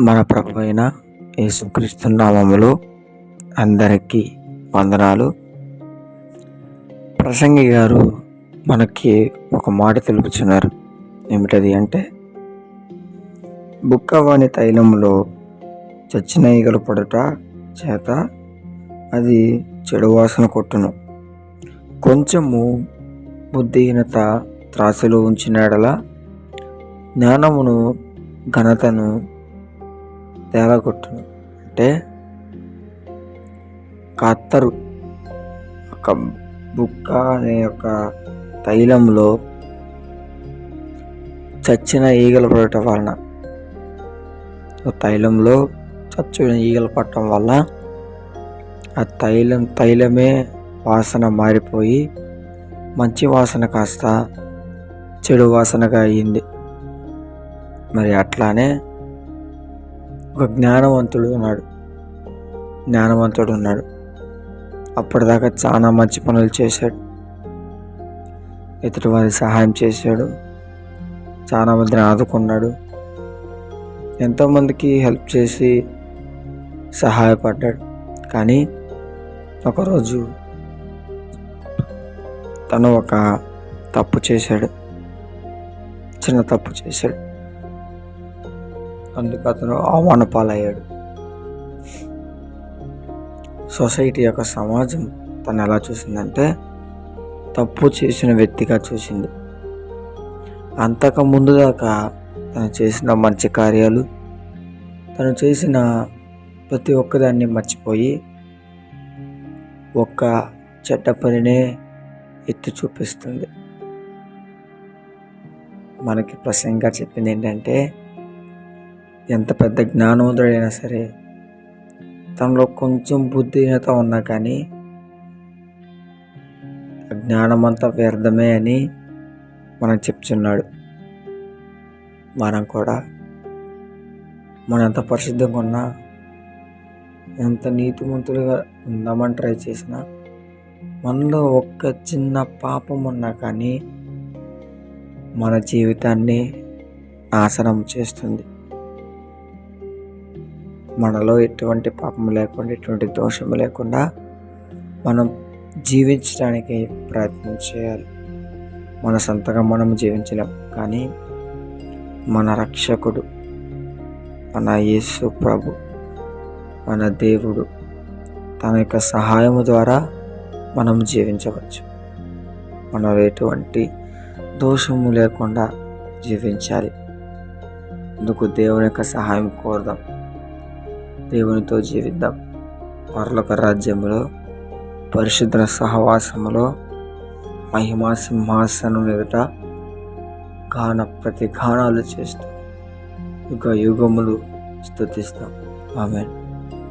మన ప్రభు అయిన యేసుక్రీస్తు నామములు అందరికీ వందనాలు. ప్రసంగి గారు మనకి ఒక మాట తెలుపుచున్నారు. ఏమిటది అంటే బుక్కవాణి తైలంలో చచ్చిన ఈగలు పడుట చేత అది చెడు వాసన కొట్టును. కొంచెము బుద్ధిహీనత త్రాసులో ఉంచినాడలా జ్ఞానమును ఘనతను తేలగొట్టును అంటే కత్తరు ఒక బుక్క అనే ఒక తైలంలో చచ్చిన ఈగలు పడటం వలన ఆ తైలంలో చచ్చిన ఈగలు పట్టడం వల్ల ఆ తైలం తైలమే వాసన మారిపోయి మంచి వాసన కాస్త చెడు వాసనగా అయ్యింది మరి అట్లానే ఒక జ్ఞానవంతుడు ఉన్నాడు. జ్ఞానవంతుడు ఉన్నాడు. అప్పటిదాకా చాలా మంచి పనులు చేశాడు. ఇతడు వారి సహాయం చేశాడు. చాలా మందిని ఆదుకున్నాడు. ఎంతోమందికి హెల్ప్ చేసి సహాయపడ్డాడు. కానీ ఒకరోజు తను ఒక తప్పు చేశాడు. చిన్న తప్పు చేశాడు. అందుకు అతను అవమాన పాలయ్యాడు సొసైటీ యొక్క సమాజం తను ఎలా చూసిందంటే తప్పు చేసిన వ్యక్తిగా చూసింది. అంతకు ముందు దాకా తను చేసిన మంచి కార్యాలు తను చేసిన ప్రతి ఒక్కదాన్ని మర్చిపోయి ఒక్క చెడ్డ పనినే ఎత్తి చూపిస్తుంది. మనకి ప్రసంగా చెప్పింది ఏంటంటే ఎంత పెద్ద జ్ఞానవంతుడైనా సరే తనలో కొంచెం బుద్ధిహీనత ఉన్నా కానీ జ్ఞానమంతా వ్యర్థమే అని మనం చెప్తున్నాడు. మనం కూడా మనం ఎంత పరిశుద్ధంగా ఉన్నా ఎంత నీతిమంతులుగా ఉందామని ట్రై చేసినా మనలో ఒక్క చిన్న పాపం ఉన్నా కానీ మన జీవితాన్ని నాశనం చేస్తుంది. మనలో ఎటువంటి పాపం లేకుండా ఎటువంటి దోషం లేకుండా మనం జీవించడానికి ప్రయత్నం చేయాలి. మన సొంతంగా మనం జీవించలేం కానీ మన రక్షకుడు మన యేసు ప్రభు మన దేవుడు తన యొక్క సహాయము ద్వారా మనం జీవించవచ్చు. మనం ఎటువంటి దోషము లేకుండా జీవించాలి. అందుకు దేవుని యొక్క సహాయం కోరుదాం. దేవునితో జీవిద్దాం పర్లక రాజ్యములో పరిశుద్ధ సహవాసములో మహిమా సింహాసనం ఎదుట గాన ప్రతి గానాలు చేస్తూ యుగ యుగములు స్థుతిస్తాం ఆమె